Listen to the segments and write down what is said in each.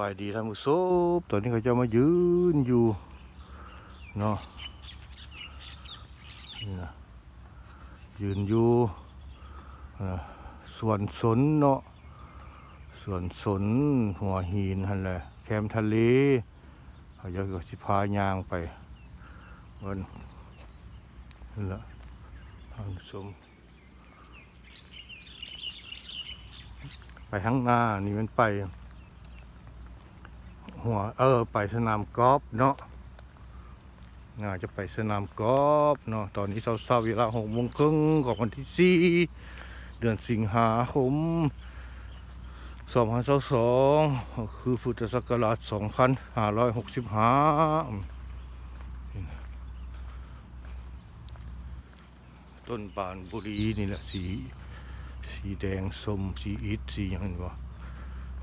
บายดีท่านผู้ชมตอนนี้เขาจะมายืนอยู่เนาะนี่นะยืนอยู่เอ่วนสนเนาะส่วนสนหัวหินหั่นแหละแคมทะเลเขาจะก็สิพายางไปเงินนั่นแหละท่านผู้ชมไปข้างหน้านี่มันไป หัว เออ ไปสนามกอล์ฟเนาะน่าจะไปสนามกอล์ฟเนาะตอนนี้เช้าๆเวลาหกโมงครึ่งของวันที่สี่เดือนสิงหาคมสองพันสองคือพุทธศักราชสองพันห้าร้อยหกสิบห้าต้นบานบุรีนี่แหละสี สีแดงส้มสีอิฐสีอย่างนั้วะ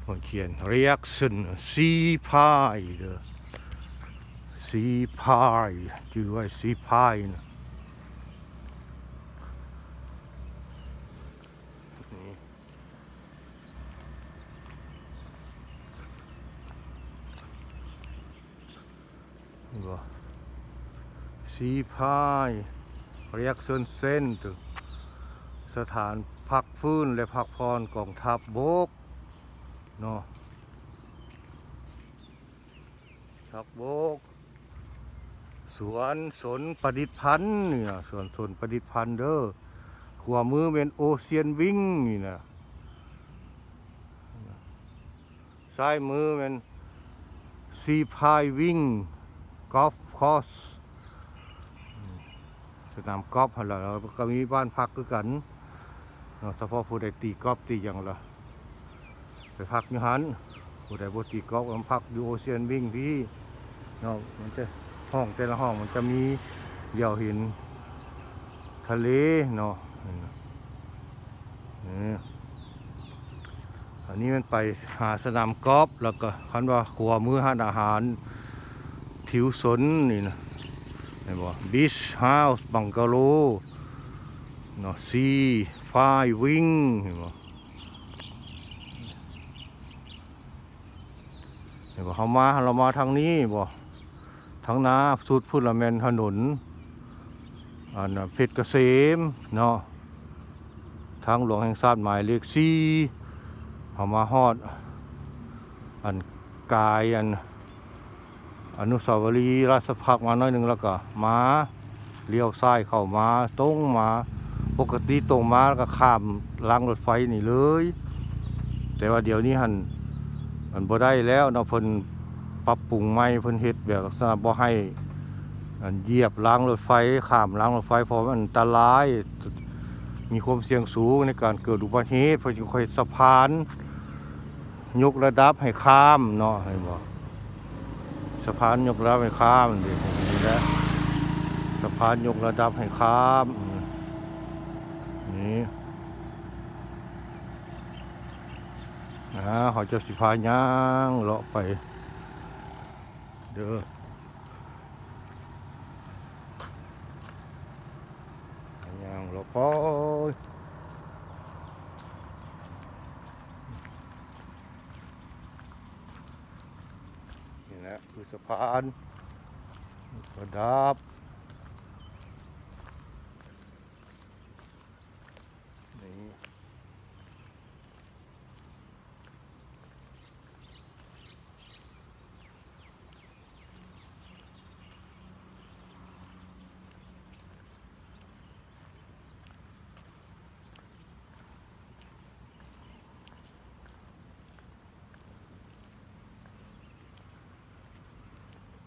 มันเขียน reaction ซีพายเด้อซีพายชื่อว่าซีพายนะนี่นี่บ่ซีพาย reaction center สถานพักฟื้นและพักพรกองทัพบบก เนาะชักโบก สวนสนประดิษฐ์พันธ์นี่นะสวนสนประดิษฐ์พันธ์เด้อขวามือเป็นโอเชียนวิ่งนี่นะซ้ายมือเป็นซีพายวิ่งกอล์ฟคอร์สสนามกอล์ฟหั่นล่ะแล้วก็มีบ้านพักคือกันเนาะเฉพาะผู้ใดตีกอล์ฟตีอย่างละ พักอยู่หันผู้ใดบ่ตีกอล์ฟมันพักอยู่โอเชียนวิ่งพี่เนาะมันจะห้องแต่ละห้องมันจะมีเดี่ยวหิน ทะเลเนาะนี่อันนี้มันไปหาสนามกอล์ฟแล้วก็คันว่าครัวมื้อหาอาหาร ทิวสนนี่นะเห็นบ่บีชเฮาส์บังกะโลเนาะซีไฟวิ่งเห็นบ่ เดี๋ยวเขามาเรามาทางนี้บ่ทางนาสุดพุทธละแมนถนนอันเพชรเกษมเนาะทางหลวงแห่งชาติหมายเลขสี่เขามาฮอด อันกายอันอนุสาวรีย์ราชพักมาหน้อยหนึ่งแล้วก็มาเลี้ยวซ้ายเข้ามาตรงมาปกติตรงมาแล้วก็ข้ามรางรถไฟนี่เลย แต่ว่าเดี๋ยวนี้หัน มันบ่ได้แล้วเนาะเพิ่นปรับปรุงใหม่เพิ่นเฮ็ดแบบลักษณะบ่ให้อันเหยียบรางรถไฟข้ามรางรถไฟเพราะมันอันตราย มีความเสี่ยงสูงในการเกิดอุบัติเหตุเพิ่นจึงค่อยสะพาน ยกระดับให้ข้ามเนาะให้บ่สะพานยกระดับให้ข้ามนี่นี่แหละสะพานยกระดับให้ข้ามนี่ อ่าเขาจะสิพาย่างเลาะไป เด้อย่างเลาะไปนี่แหละคือสะพานกระดับนี่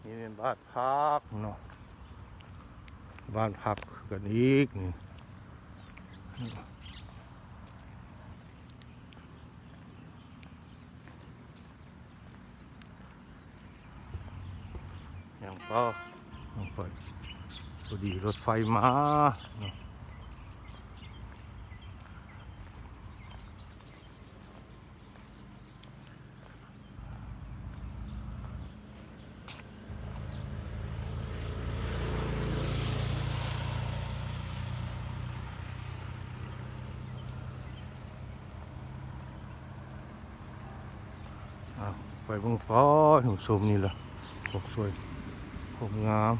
นี่เป็นบ้านพักเนาะบ้านพักกันอีกนี่ยังก็ยังเปิดพอดีรถไฟมาเนาะ อ้าวไปบิ่งฟ้าหนุ่มสมนี่ละพวกสวยพวกงาม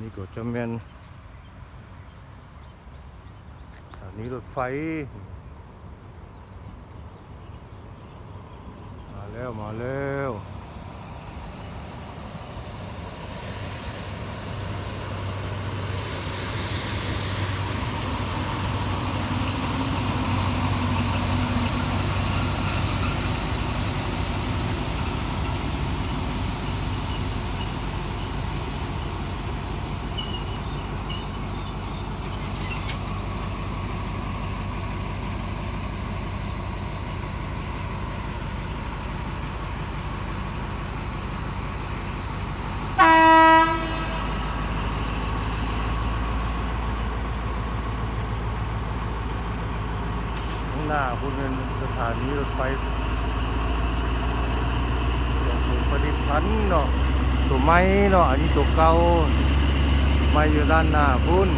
นี่ก็จะแม่นสถานีรถไฟ มาแล้ว มาแล้ว หน้าคุณเป็นสถานีรถไฟตัวสูงประดิษฐ์พันธ์เนาะตัวไม้เนาะอันนี้ตัวเก่าไม้อยู่ด้านหน้าคุณ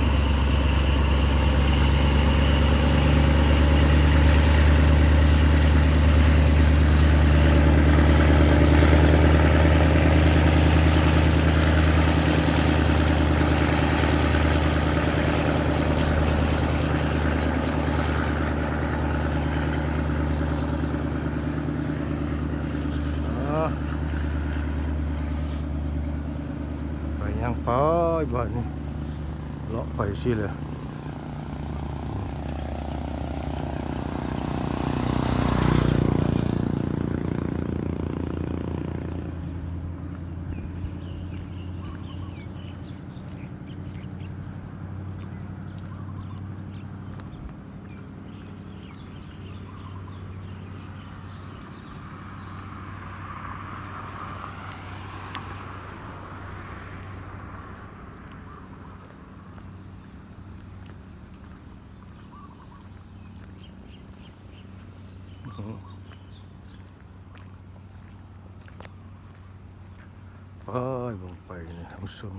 เออไปยังไปบ้านนี้ เลาะไปเลยอืมไปลงไปนี่ท่านผู้ชม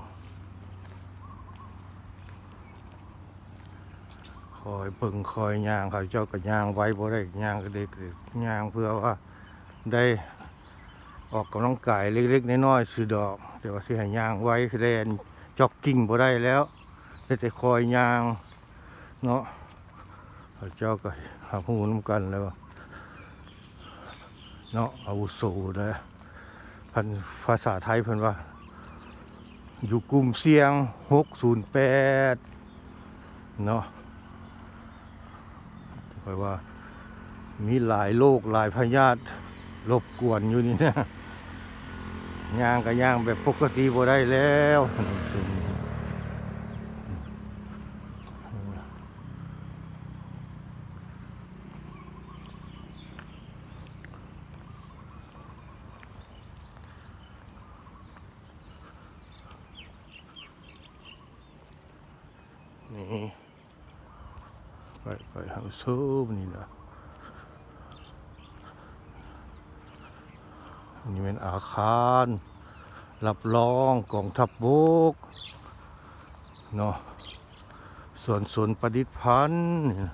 คอยเบิ่งคอยย่างเขาเจ้าก็ย่างไว้บ่ได้ย่างก็เด็กย่างเพื่อว่าได้ออกกำลังกายเล็กๆน้อยๆสิดอกแต่ว่าสิให้ย่างไว้คือได้อันจ็อกกิ้งบ่ได้แล้วได้แต่คอยย่างเนาะเขาเจ้าก็หาผู้ำกันแล้ว เนาะอาวุโสนะพันภาษาไทยเพิ่นว่า อยู่กลุ่มเสียง608เนาะแปลว่า มีหลายโรคหลายพยาธิรบกวนอยู่นี่นะย่างก็ย่างแบบปกติบ่ได้แล้ว นี่ไปไปทางซูมนี่นะนี่เป็นอาคารรับรองกองทัพบกเนาะส่วนศูนประดิษฐ์พันธ์นี่นะ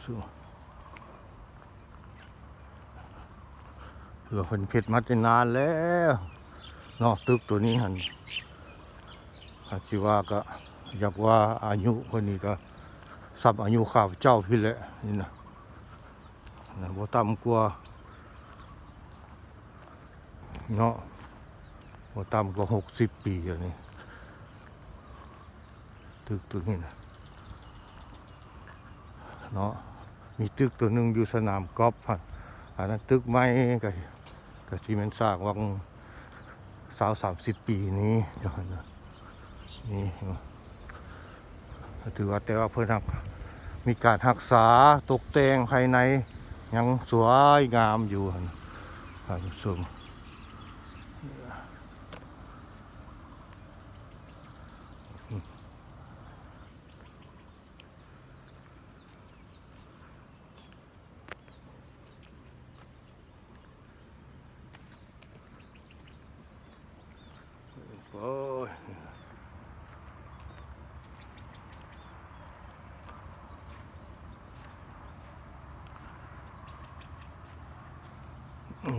เผื่อเพิ่นเพชรมาแต่นานแล้วเนาะตึกตัวนี้หันอาชีว่าก็ อยากว่าอายุคนนี้ก็สับอายุข้าพเจ้าพี่แหละนี่นะนะบ่ต่ำกว่าเนาะบ่ต่ำกว่าหกสิบปีอันนี้ตึกตัวนี้นะเนาะมีตึกตัวหนึ่งอยู่สนามกอล์ฟอันนั้นตึกไม้ก็ก็ที่มันสร้างวังสาวสามสิบปีนี้นะนี่ ถือว่าแต่ว่าเพื่อนักมีการรักษาตกแต่งภายในยังสวยงามอยู่หั่นท่านผู้ชม นั้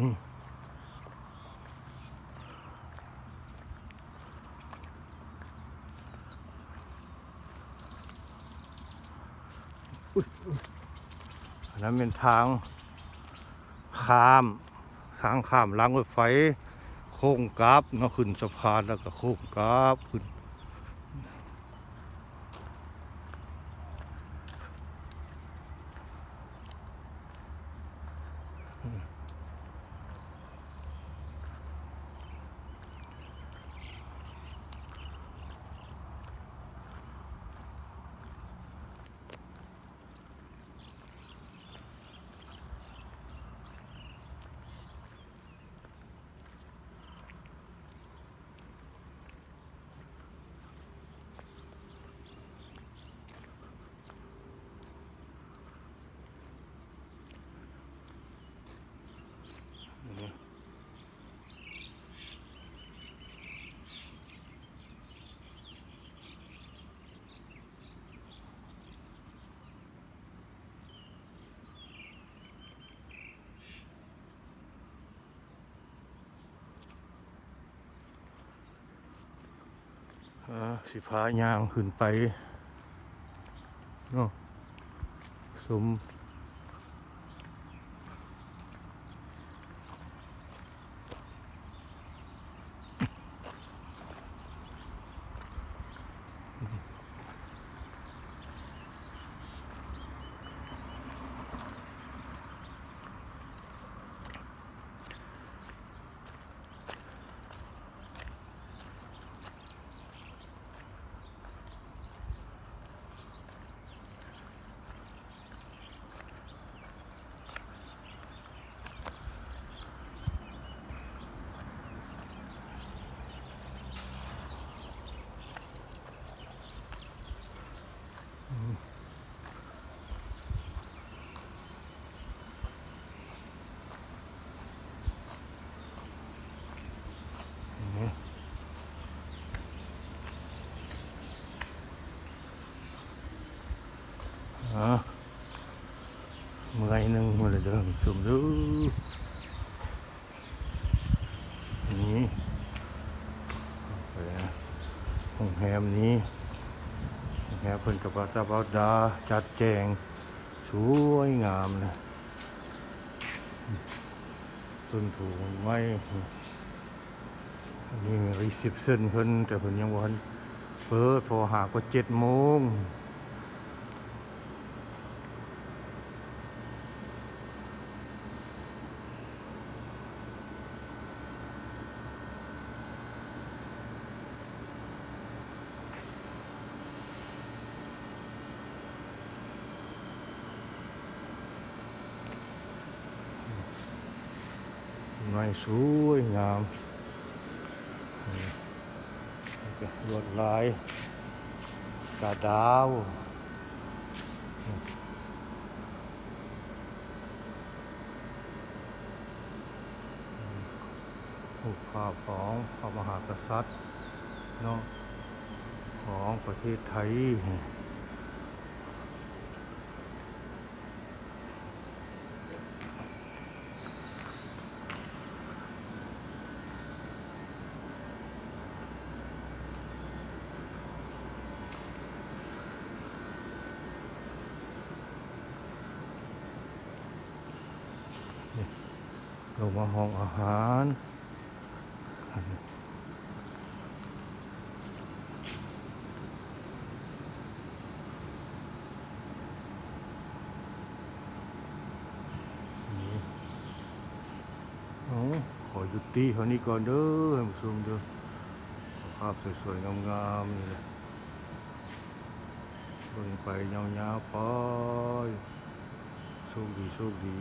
นเป็นทางข้าม ทางข้ามล้างรถไฟ โค้งกราบเนาะขึ้นสะพานแล้วก็โค้งกราบขึ้น สิพายางขึ้นไปเนาะสมนี่อ่าเมื่อยหนึงมาเลยเดิมสมดูนี่ไปนะโรงแร มนี้แรมเพิ่นกับว่าตาบาดาจัดแจงสวยงามนะต้นถูกไม้นี่รีเซพชันเพิ่นแต่เพิ่นยังวันเปิดพอหากว่าเจ็ดโมง ม้สวยงามลวก็ลวดลายกระดาวรูปภาพของพระมหากษัตริย์เนาะของประเทศไทย มาห้องอาหารขอหยุดตีเท่านี้ก่อนเด้อให้ผู้ชมเด้อภาพสวยๆ งามๆนี่แหละเบิ่งไปยาวๆไปโชคดีโชคดี